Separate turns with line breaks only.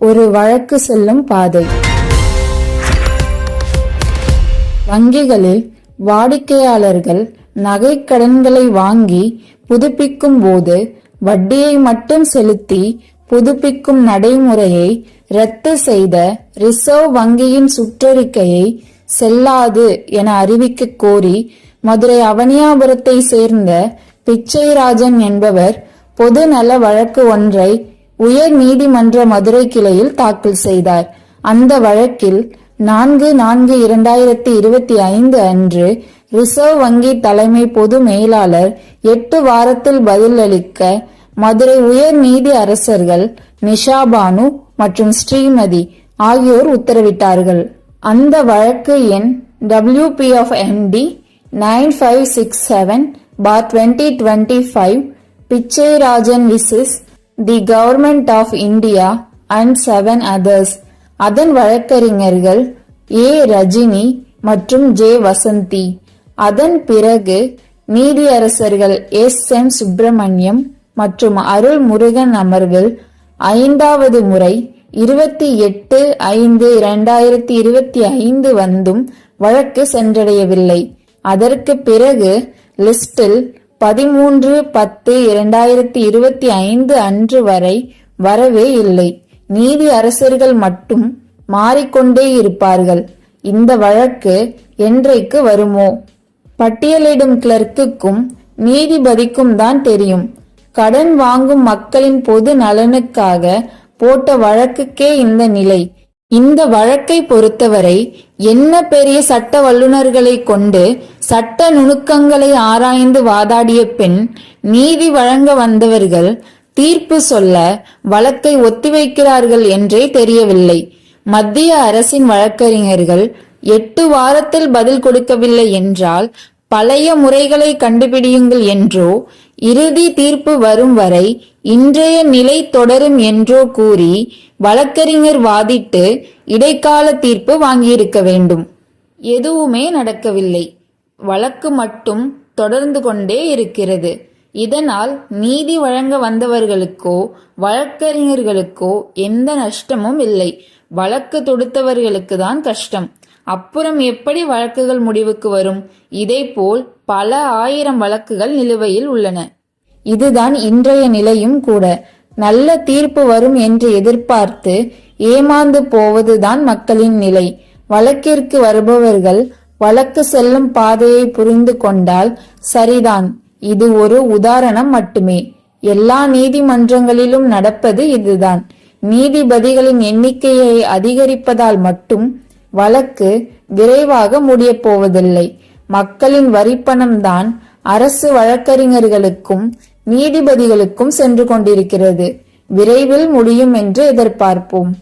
ஒரு வழக்கு செல்லும் பாதை. வங்கிகளில் வாடிக்கையாளர்கள் நகை கடன்களை வாங்கி புதுப்பிக்கும் போது வட்டியை மட்டும் செலுத்தி புதுப்பிக்கும் நடைமுறையை ரத்து செய்த ரிசர்வ் வங்கியின் சுற்றறிக்கையை செல்லாது என அறிவிக்க கோரி மதுரை அவனியாபுரத்தை சேர்ந்த பிச்சைராஜன் என்பவர் பொது நல வழக்கு ஒன்றை உயர் நீதிமன்ற மதுரை கிளையில் தாக்கல் செய்தார். அந்த வழக்கில் நான்கு நான்கு இரண்டாயிரத்தி இருபத்தி ஐந்து அன்று ரிசர்வ் வங்கி தலைமை பொது மேலாளர் எட்டு வாரத்தில் பதிலளிக்க மதுரை உயர் நீதி அரசர்கள் நிஷா பானு மற்றும் ஸ்ரீமதி ஆகியோர் உத்தரவிட்டார்கள். அந்த வழக்கு எண் WP of MD nine five six seven four twenty twenty five Pichairajan versus the government of India and seven others அதன் வழக்கறிஞர்கள் ஏ. ரஜினி மற்றும் ஜே. வசந்தி. அதன் பிறகு நீதியரசர்கள் எஸ். எம். சுப்பிரமணியம் மற்றும் அருள் முருகன் அமர்வில் ஐந்தாவது முறை இருபத்தி எட்டு ஐந்து இரண்டாயிரத்தி இருபத்தி ஐந்து வந்தும் வழக்கு சென்றடையவில்லை. அதற்கு பிறகு லிஸ்டில் பதிமூன்று பத்து இரண்டாயிரத்தி இருபத்தி ஐந்து அன்று வரை வரவே இல்லை. நீதி அரசர்கள் மட்டும் மாறிக்கொண்டே இருப்பார்கள். இந்த வழக்கு என்றைக்கு வருமோ? பட்டியலிடும் கிளர்க்குக்கும் நீதிபதிக்கும் தான் தெரியும். கடன் வாங்கும் மக்களின் பொது நலனுக்காக போட்ட வழக்குக்கே இந்த நிலை. இந்த வழக்கை பொறுத்தவரை என்ன பெரிய சட்ட வல்லுநர்களை கொண்டு சட்ட நுணுக்கங்களை ஆராய்ந்து வாதாடிய பின் நீதி வழங்க வந்தவர்கள் தீர்ப்பு சொல்ல வழக்கை ஒத்திவைக்கிறார்கள் என்றே தெரியவில்லை. மத்திய அரசின் வழக்கறிஞர்கள் எட்டு வாரத்தில் பதில் கொடுக்கவில்லை என்றால் பழைய முறைகளை கண்டுபிடியுங்கள் என்றோ இறுதி தீர்ப்பு வரும் வரை இன்றைய நிலை தொடரும் என்றோ கூறி வழக்கறிஞர் வாதிட்டு இடைக்கால தீர்ப்பு வாங்கியிருக்க வேண்டும். எதுவுமே நடக்கவில்லை. வழக்கு மட்டும் தொடர்ந்து கொண்டே இருக்கிறது. இதனால் நீதி வழங்க வந்தவர்களுக்கோ வழக்கறிஞர்களுக்கோ எந்த நஷ்டமும் இல்லை. வழக்கு தொடுத்தவர்களுக்கு தான் கஷ்டம். அப்புறம் எப்படி வழக்குகள் முடிவுக்கு வரும்? இதேபோல் பல ஆயிரம் வழக்குகள் நிலுவையில் உள்ளன. இதுதான் இன்றைய நிலையும் கூட. நல்ல தீர்ப்பு வரும் என்று எதிர்பார்த்து ஏமாந்து போவதுதான் மக்களின் நிலை. வழக்கிற்கு வருபவர்கள் வழக்கு செல்லும் பாதையை புரிந்து கொண்டால் சரிதான். இது ஒரு உதாரணம் மட்டுமே. எல்லா நீதிமன்றங்களிலும் நடப்பது இதுதான். நீதிபதிகளின் எண்ணிக்கையை அதிகரிப்பதால் மட்டும் வழக்கு விரைவாக முடிய போவதில்லை மக்களின் வரிப்பணம்தான் அரசு வழக்கறிஞர்களுக்கும் நீதிபதிகளுக்கும் சென்று கொண்டிருக்கிறது. விரைவில் முடியும் என்று எதிர்பார்ப்போம்.